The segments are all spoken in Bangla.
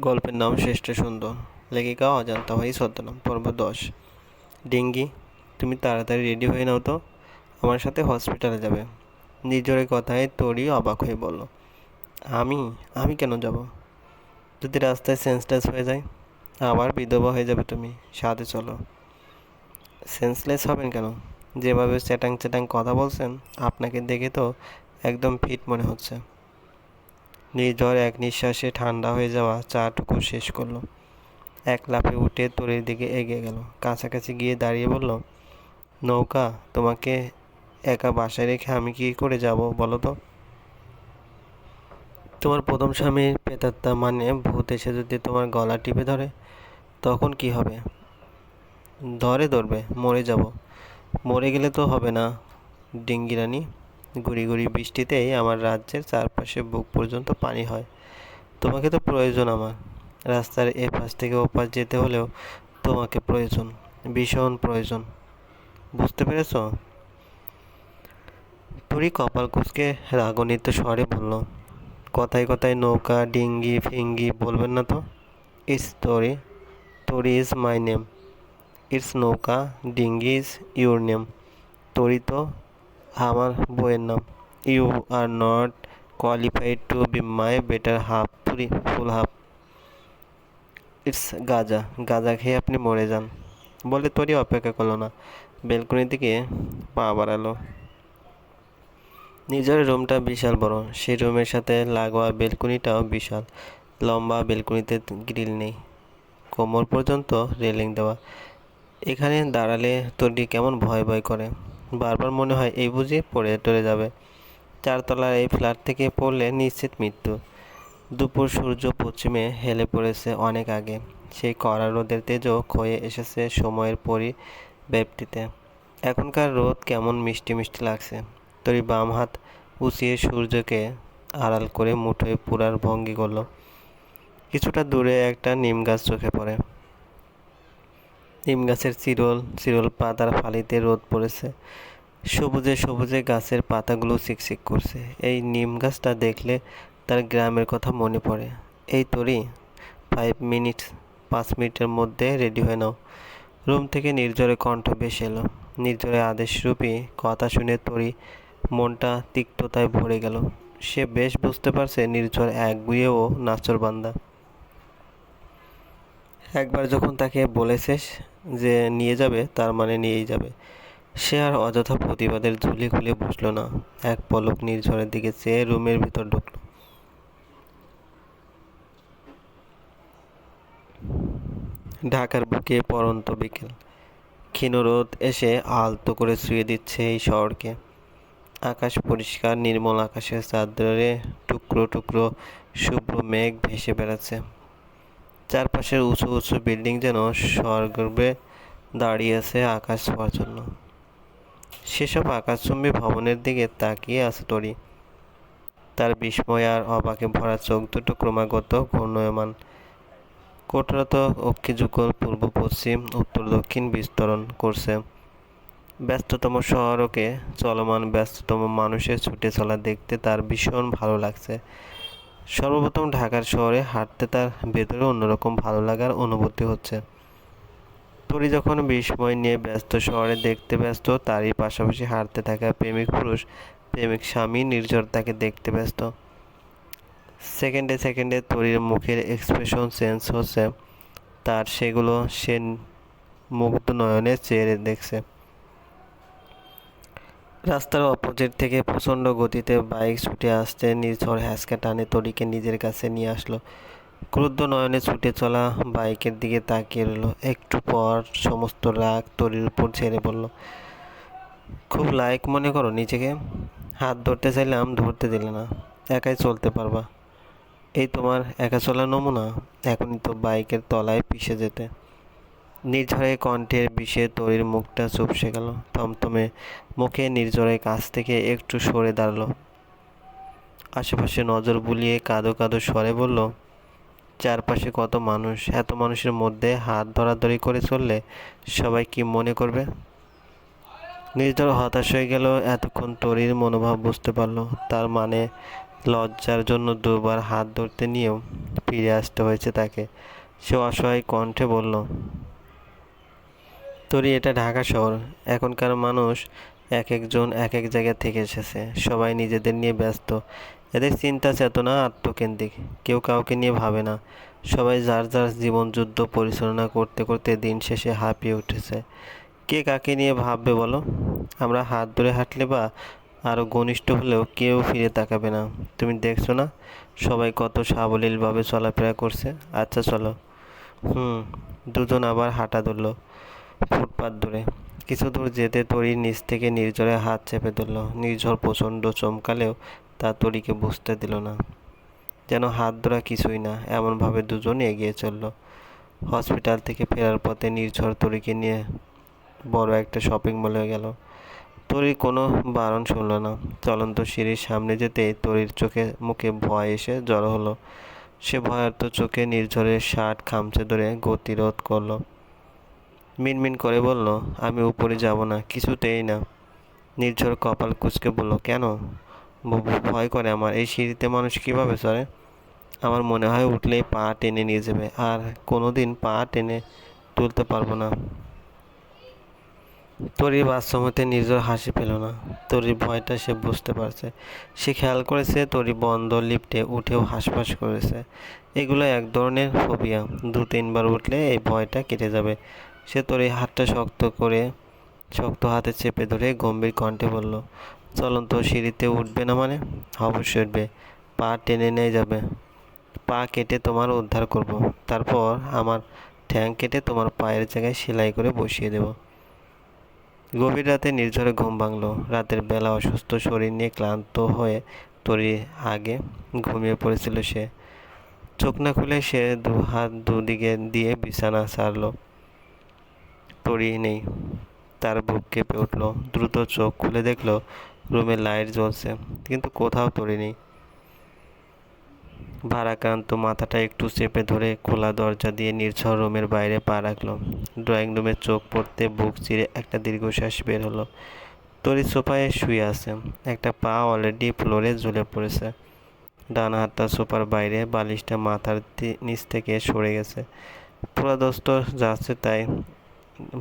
গল্পের নাম শ্রেষ্ঠ সুন্দর। লেখিকা অজান্তা ভাই ছদ্মনাম, পর্ব দশ। ডেঙ্গি, তুমি তাড়াতাড়ি রেডি হয়ে নাও তো, আমার সাথে হসপিটালে যাবে। নিজের কথায় তোরই অবাক হয়ে বলল, আমি? আমি কেন যাব? যদি রাস্তায় সেন্সলেস হয়ে যায়, আবার বিধবা হয়ে যাবে তুমি সাথে চলো। সেন্সলেস হবেন কেন? যেভাবে চ্যাটাং চ্যাটাং কথা বলছেন, আপনাকে দেখে তো একদম ফিট মনে হচ্ছে। নির্ঝর এক নিঃশ্বাসে ঠান্ডা হয়ে যাওয়া চাটুকু শেষ করল। এক লাফে উঠে তরির দিকে এগিয়ে গেল। কাছাকাছি গিয়ে দাঁড়িয়ে বলল, নৌকা, তোমাকে একা বাসায় রেখে আমি কি করে যাব বলো তো? তোমার প্রথম স্বামীর পেতাত্তা মানে ভূত এসে যদি তোমার গলা টিপে ধরে, তখন কি হবে? ধরে ধরবে, মরে যাব। মরে গেলে তো হবে না ডিঙ্গিরানি গুড়ি গুড়ি বৃষ্টিতেই আমার রাজ্যের চারপাশে বুক পর্যন্ত পানি হয়। তোমাকে তো প্রয়োজন আমার। রাস্তার এ পাশ থেকে ও পাশ যেতে হলেও তোমাকে প্রয়োজন, ভীষণ প্রয়োজন। বুঝতে পেরেছ? তুই কপাল কুচকে রাগনিত স্বরে বলল, কথায় কথায় নৌকা, ডিঙ্গি, ফিঙ্গি বলবেন না তো? ইটস তোরি তোরি ইজ মাই নেম ইটস নৌকা, ডিঙ্গি ইজ ইউর নেম তোরি তো আমার বইয়ের নাম you are not qualified to be my better half Puri, full half. It's গাজা গাজা খেয়ে আপনি মরে যান। বলে তোরই অপেক্ষা করল না। বেলকনির দিকে পা বাড়ালো। নিজের রুমটা বিশাল বড়। সেই রুমের সাথে লাগোয়া বেলকনিটাও বিশাল। লম্বা বেলকনিতে গ্রিল নেই। কোমর পর্যন্ত রেলিং দেওয়া। এখানে দাঁড়ালে তোরটি কেমন ভয় ভয় করে। বারবার মনে হয় এই বুঝে পড়ে টরে যাবে। চারতলার এই ফ্ল্যাট থেকে পড়লে নিশ্চিত মৃত্যু। দুপুর সূর্য পশ্চিমে হেলে পড়েছে অনেক আগে। সেই কড়া রোদের তেজও ক্ষয়ে এসেছে সময়ের পরিব্যাপ্তিতে। এখনকার রোদ কেমন মিষ্টি মিষ্টি লাগছে। তরি বাম হাত উঁচিয়ে সূর্যকে আড়াল করে মুঠোয় পুরার ভঙ্গি করল। কিছুটা দূরে একটা নিম গাছ চোখে পড়ে। নিম গাছের চিরল চিরল পাতার ফালিতে রোদ পড়েছে। সবুজে সবুজে গাছের পাতাগুলো চিকচিক করছে। এই নিম গাছটা দেখলে তার গ্রামের কথা মনে পড়ে। এই তোরই ফাইভ মিনিট পাঁচ মিনিটের মধ্যে রেডি হয়ে নাও। রুম থেকে নির্জরে কণ্ঠ বেশ এলো। নির্জরে আদেশরূপী কথা শুনে তরি মনটা তিক্ততায় ভরে গেল। সে বেশ বুঝতে পারছে নির্ঝর এক গুয়েও নাচর বান্দা। একবার যখন তাকে বলেছিস যে নিয়ে যাবে, তার মানে নিয়েই যাবে। সে আর অযথা প্রতিবাদের ঝুলি খুলে বসল না। এক পলক নির্ঝরের দিকে চেয়ে রুমের ভিতর ঢুকলো। ঢাকার বুকে পরন্ত বিকেল। ক্ষীণ রোদ এসে আলতো করে শুয়ে দিচ্ছে এই শহরকে। আকাশ পরিষ্কার, নির্মল আকাশের চাদরে টুকরো টুকরো শুভ্র মেঘ ভেসে বেড়াচ্ছে। চারপাশের উঁচু উঁচু বিল্ডিং যেন স্বর্গে দাঁড়িয়ে আছে আকাশ ছোঁয়ার জন্য। সেসব আকাশচুম্বী ভবনের দিকে তাকিয়ে আছে তরি তার বিস্ময় আর অবাকে ভরা চোখ দুটো ক্রমাগত ঘূর্ণয়মান। কোটরত অক্ষিযুগল পূর্ব, পশ্চিম, উত্তর, দক্ষিণ বিস্তরণ করছে। ব্যস্ততম শহরকে চলমান ব্যস্ততম মানুষের ছুটে চলা দেখতে তার ভীষণ ভালো লাগছে। সর্বপ্রথম ঢাকার শহরে হাঁটতে তার ভেতরে অন্যরকম ভালো লাগার অনুভূতি হচ্ছে। তরি যখন বিস্ময় নিয়ে ব্যস্ত শহরে দেখতে ব্যস্ত, তারই পাশাপাশি হাঁটতে থাকা প্রেমিক পুরুষ, প্রেমিক স্বামী নির্ঝর তাকে দেখতে ব্যস্ত। সেকেন্ডে সেকেন্ডে তরির মুখের এক্সপ্রেশন চেঞ্জ হচ্ছে। তার সেগুলো সে মুগ্ধ নয়নে চেয়ে দেখছে। রাস্তার অপোজিট থেকে প্রচণ্ড গতিতে বাইক ছুটে আসতে নির্ঝর হ্যাসকা টানে তরিকে নিজের কাছে নিয়ে আসলো। ক্রুদ্ধ নয়নে ছুটে চলা বাইকের দিকে তাকিয়ে রইল। একটু পর সমস্ত রাগ তরির উপর ছেড়ে পড়ল। খুব লাইক মনে করো নিজেকে। হাত ধরতে চাইলাম ধরতে দিলে না। একাই চলতে পারবা। এই তোমার একা চলা নমুনা? এখনই তো বাইকের তলায় পিষে যেতে। নির্ঝরে কণ্ঠের বিষে তরির মুখটা চুপসে গেল, থমথমে মুখে নির্ঝরের কাছ থেকে একটু সরে দাঁড়াল। আশেপাশে নজর বুলিয়ে কাঁদো কাঁদো স্বরে বলল, চারপাশে কত মানুষ, এত মানুষের মধ্যে হাত ধরাধরি করে চললে সবাই কি মনে করবে? নির্ঝর হতাশ হয়ে গেল, এতক্ষণ তরির মনোভাব বুঝতে পারল, তার মানে লজ্জার জন্য দুবার হাত ধরতে নিয়েও ফিরে আসতে হয়েছে তাকে। সে অসহায় কণ্ঠে বলল তোরই এটা ঢাকা শহর। এখনকার মানুষ এক একজন এক এক জায়গা থেকে এসেছে। সবাই নিজেদের নিয়ে ব্যস্ত। এদের চিন্তা চেতনা আত্মকেন্দ্রিক। কেউ কাউকে নিয়ে ভাবে না। সবাই যার যার জীবন, যুদ্ধ পরিচালনা করতে করতে দিন শেষে হাঁপিয়ে উঠেছে। কে কাকে নিয়ে ভাববে বলো? আমরা হাত ধরে হাঁটলে বা আরও ঘনিষ্ঠ হলেও কেউ ফিরে তাকাবে না। তুমি দেখছ না? সবাই কত সাবলীলভাবে চলাফেরা করছে। আচ্ছা চলো। হুম, দুজন আবার হাঁটা ধরলো। ফুটপাত ধরে। কিছু দূর যেতে তরির নিচ থেকে নির্ঝরে হাত চেপে ধরল। নির্ঝর প্রচণ্ড চমকালেও তা তরিকে বুঝতে দিল না। যেন হাত ধরা কিছুই না, এমনভাবে দুজন এগিয়ে চলল। হসপিটাল থেকে ফেরার পথে নির্ঝর তরিকে নিয়ে বড় একটা শপিং মলে গেল। তরি কোনো বারণ শুনল না। চলন্ত সিঁড়ির সামনে যেতেই তরির চোখে মুখে ভয় এসে জড়ো হলো। সে ভয়ার্ত চোখে নির্ঝরের শার্ট খামচে ধরে গতিরোধ করল। মিনমিন করে বলল, আমি উপরে যাব না, কিছুতেই না। নির্ঝর কপাল কুচকে বলল, কেন? ব- ভয় করে আমার। এই সিঁড়িতে মানুষ কীভাবে চড়ে? আমার মনে হয় উঠলেই পা টেনে নিয়ে যাবে, আর কোনো দিন পা টেনে তুলতে পারব না। তরির বাস্তবতে নিজের হাসি পেল না। তরির ভয়টা সে বুঝতে পারছে। সে খেয়াল করেছে তরি বন্ধ লিফটে উঠেও হাঁসফাঁস করেছে। এগুলো এক ধরনের ফোবিয়া। দু তিনবার উঠলে এই ভয়টা কেটে যাবে। সে তরি হাতটা শক্ত করে, শক্ত হাতে চেপে ধরে গম্ভীর কণ্ঠে বলল চলন্ত সিঁড়িতে উঠবে না মানে? অবশ্যই উঠবে। পা টেনে নিয়ে যাবে। পা কেটে তোমার উদ্ধার করব। তারপর আমার ঠ্যাং কেটে তোমার পায়ের জায়গায় সেলাই করে বসিয়ে দেব। গভীর রাতে নির্ঝরে ঘুম ভাঙলো। রাতের বেলা অসুস্থ শরীর নিয়ে ক্লান্ত হয়ে তরি আগে ঘুমিয়ে পড়েছিল সে। চোখ না খুলে সে দু হাত দুদিকে দিয়ে বিছানা ছাড়লো তরি নেই। তার বুক কেঁপে উঠল, দ্রুত চোখ খুলে দেখল রুমে লাইট জ্বলছে, কিন্তু কোথাও তরি নেই ভারাক্রান্ত মাথাটা একটু চেপে ধরে খোলা দরজা দিয়ে নির্ঝর রুমের বাইরে পা রাখল। ড্রয়িং রুমে চোখ পড়তে বুক চিরে একটা দীর্ঘশ্বাস বের হলো। তরি সোফায় শুয়ে আছে, একটা পা অলরেডি ফ্লোরে ঝুলে পড়েছে। ডান হাতটা সোফার বাইরে, বালিশটা মাথার নিচ থেকে সরে গেছে। পুরাদস্ত যাচ্ছে তাই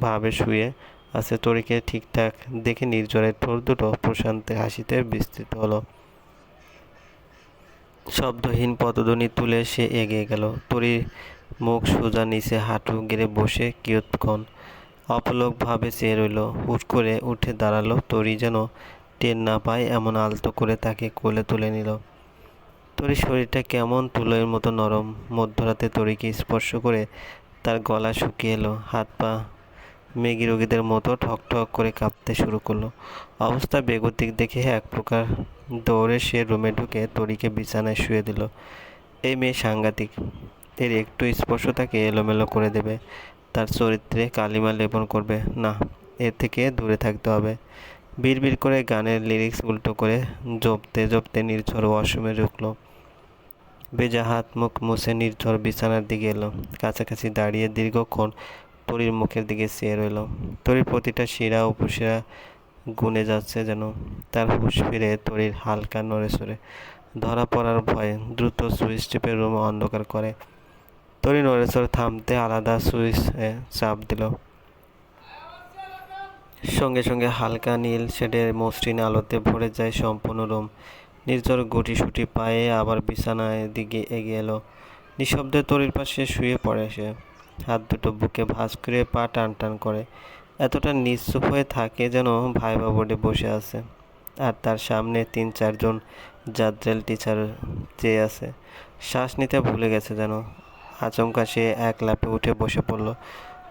ভাবে শুয়ে আছে। তরিকে ঠিকঠাক দেখে নির্জরের ঠোঁট দুটো প্রশান্তের হাসিতে বিস্তৃত হলো। শব্দহীন পদধ্বনি তুলে সে এগিয়ে গেল। তরির মুখ সোজা নিচে হাঁটু গেড়ে বসে কিয়ৎক্ষণ অপলকভাবে চেয়ে রইল। হুট করে উঠে দাঁড়াল তরি যেন টের না পায়, এমন আলতো করে তাকে কোলে তুলে নিল। তরির শরীরটা কেমন তুলোর মতো নরম। মধ্যরাতে তরিকে স্পর্শ করে তার গলা শুকিয়ে এলো। হাত পা মেগি রোগীদের মতো ঠক ঠক করে কাঁপতে শুরু করল। অবস্থা বেগতিক দেখে এক প্রকার দৌড়ে সে রুমে ঢুকে তরিকে বিছানায় শুয়ে দিল। এই মেয়ে সাংঘাতিক। এর একটু স্পর্শ তাকে এলোমেলো করে দেবে। তার চরিত্রে কালিমা লেপন করবে। না এর থেকে দূরে থাকতে হবে। বিড়বিড় করে গানের লিরিক্স উল্টো করে জপতে জপতে নির্ঝর ওয়াশরুমে ঢুকলো। বেজা হাত মুখ মুছে নির্ঝর বিছানার দিকে এলো। কাছাকাছি দাঁড়িয়ে দীর্ঘক্ষণ তরির মুখের দিকে চেয়ে রইল। তরির প্রতিটা শিরা উপশিরা গুনে যাচ্ছে যেন। তার হুঁশ ফিরে তরির হালকা নড়ে সরে ধরা পড়ার ভয়ে দ্রুত সুইচ টিপে রুম অন্ধকার করে। তরি নড়ে থামতে আলাদা সুইচ চাপ দিল। সঙ্গে সঙ্গে হালকা নীল শেডের মসৃণ আলোতে ভরে যায় সম্পূর্ণ রুম। নির্ঝর গুটিসুটি পায়ে আবার বিছানায় দিকে এগিয়ে এলো। নিঃশব্দে তরির পাশে শুয়ে পড়ে সে। হাত দুটো বুকে ভাঁজ করে পা টান টান করে। এতটা নিশ্চুপ হয়ে থাকে যেন ভাইবা বোর্ডে বসে আছে। আর তার সামনে তিন চারজন জাদ্রেল টিচার চেয়ে আছে। শ্বাস নিতে ভুলে গেছে যেন। আচমকা সে এক লাফে উঠে বসে পড়ল।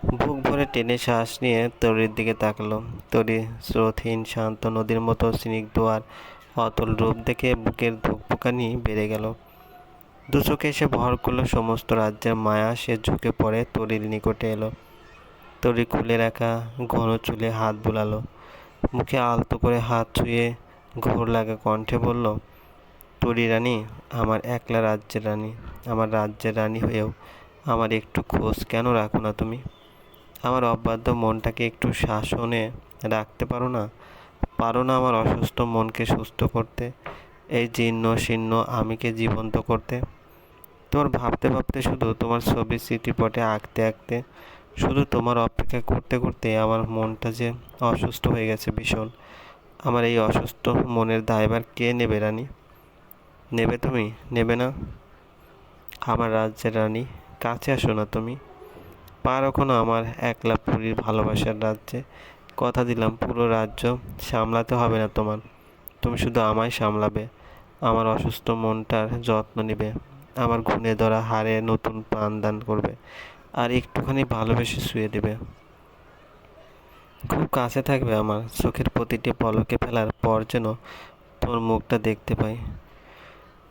বুক ভরে টেনে শ্বাস নিয়ে তরির দিকে তাকালো। তরি স্রোতহীন, শান্ত নদীর মতো স্নিগ্ধ আর অতল রূপ দেখে বুকের ধুকপুকানি বেড়ে গেল। দু চোখে এসে ভর করল সমস্ত রাজ্যের মায়া। সে ঝুঁকে পড়ে তরির নিকটে এলো। তরি খুলে রাখা ঘন চুলে হাত বুলালো। মুখে আলতো করে হাত ছুঁয়ে ঘোর লাগা কণ্ঠে বলল, তরি রানী, আমার একলা রাজ্যের রানী, আমার রাজ্যের রানী হয়েও আমার একটু খোঁজ কেন রাখো না তুমি? আমার অবাধ্য মনটাকে একটু শাসনে রাখতে পারো না? পারো না আমার অসুস্থ মনকে সুস্থ করতে, এই জীর্ণ শীর্ণ আমিকে জীবন্ত করতে? তোমার ভাবতে ভাবতে শুধু তোমার ছবি স্মৃতিপটে আঁকতে আঁকতে, শুধু তোমার অপেক্ষা করতে করতে আমার মনটা যে অসুস্থ হয়ে গেছে ভীষণ। আমার এই অসুস্থ মনের দায়বার কে নেবে রানী? নেবে তুমি? নেবে না? আমার রাজ্যের রানী, কাছে আসো না তুমি। পা আমার একলা পুরীর ভালোবাসার রাজ্যে। কথা দিলাম, পুরো রাজ্য সামলাতে হবে না তোমার। তুমি শুধু আমায় সামলাবে। আমার অসুস্থ মনটার যত্ন নেবে। আমার ঘুণে ধরা হাড়ে নতুন প্রাণ দান করবে আর একটুখানি ভালোবেসে শুয়ে দেবে। খুব কাছে থাকবে আমার চোখের প্রতিটি পলকে ফেলার পর যেন তোর মুখটা দেখতে পাই।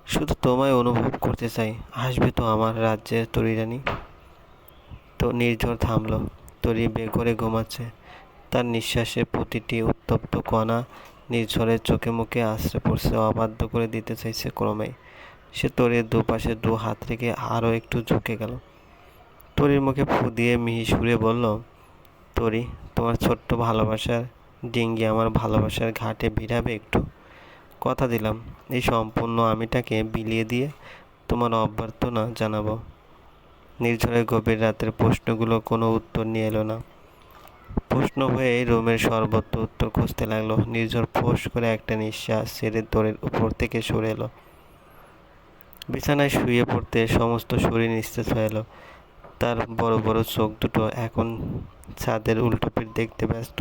শুধু তোমায় অনুভব করতে চাই, আসবে তো আমার রাজ্যের তরিরানি তো নির্ঝর থামলো, তরি বেঘরে ঘুমাচ্ছে। তার নিঃশ্বাসে প্রতিটি উত্তপ্ত কণা নির্ঝরের চোখে মুখে আশ্রে পড়ছে, অবাধ্য করে দিতে চাইছে ক্রমেই। সে তরির দুপাশে দু হাত রেখে আরও একটু ঝুঁকে গেল। তরির মুখে ফু দিয়ে মিহি সুরে বলল, তরি, তোমার ছোট্ট ভালোবাসার ডিঙ্গি আমার ভালোবাসার ঘাটে ভিড়াবে একটু। কথা দিলাম। এই সম্পূর্ণ আমিটাকে বিলিয়ে দিয়ে তোমার অভ্যর্থনা জানাব। নির্ঝরের গভীর রাতের প্রশ্নগুলো কোনো উত্তর নিয়ে এলো না। প্রশ্ন হয়ে রুমের সর্বত্র উত্তর খুঁজতে লাগল। নির্ঝর ফোঁস করে একটা নিঃশ্বাস ছেড়ে দড়ির উপর থেকে সরে এলো। বিছানায় শুয়ে পড়তে সমস্ত শরীর নিস্তেজ হয়ে এলো। তার বড় বড় চোখ দুটো এখন ছাদের উল্টোপিঠ দেখতে ব্যস্ত।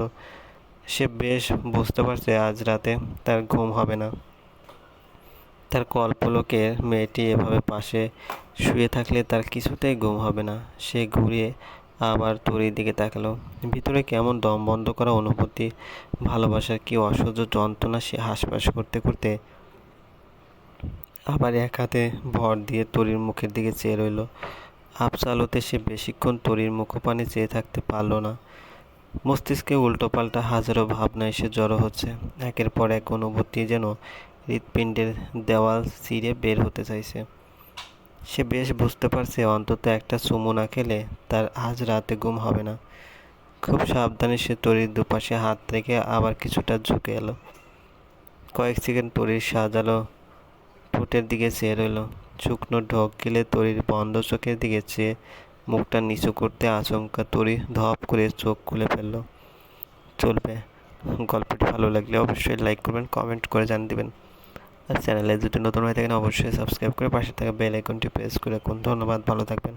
সে বেশ বুঝতে পারছে আজ রাতে তার ঘুম হবে না। তার কল্পলোকের মেয়েটি এভাবে পাশে শুয়ে থাকলে তার কিছুতেই ঘুম হবে না। সে ঘুরিয়ে আবার তরির দিকে তাকালো। ভিতরে কেমন দম বন্ধ করা অনুভূতি, ভালোবাসার কি অসহ্য যন্ত্রণা সে হাসপাস করতে করতে আবার এক হাতে ভর দিয়ে তরির মুখের দিকে চেয়ে রইল। আফসালতে সে বেশিক্ষণ তরির মুখপানে চেয়ে থাকতে পারল না। মস্তিষ্কে উল্টোপাল্টা হাজারো ভাবনা এসে জড়ো হচ্ছে। একের পর এক অনুভূতি যেন হৃৎপিণ্ডের দেওয়াল ছিঁড়ে বের হতে চাইছে। সে বেশ বুঝতে পারছে অন্তত একটা চুমু না খেলে তার আজ রাতে ঘুম হবে না। খুব সাবধানে সে তরির দুপাশে হাত রেখে আবার কিছুটা ঝুঁকে এলো। কয়েক সেকেন্ড তরির সাজালো ঠোঁটের দিকে চেয়ে রইল। শুকনো ঢক গেলে তরির বন্ধ চোখের দিকে চেয়ে মুখটা নিচু করতে আচমকা তরি ধপ করে চোখ খুলে ফেলল। চলবে। গল্পটি ভালো লাগলে অবশ্যই লাইক করবেন কমেন্ট করে জান দেবেন। আর চ্যানেলে যদি নতুন হয়ে থাকেন, অবশ্যই সাবস্ক্রাইব করে পাশে থাকা বেল আইকনটি প্রেস করে রাখুন। ধন্যবাদ, ভালো থাকবেন।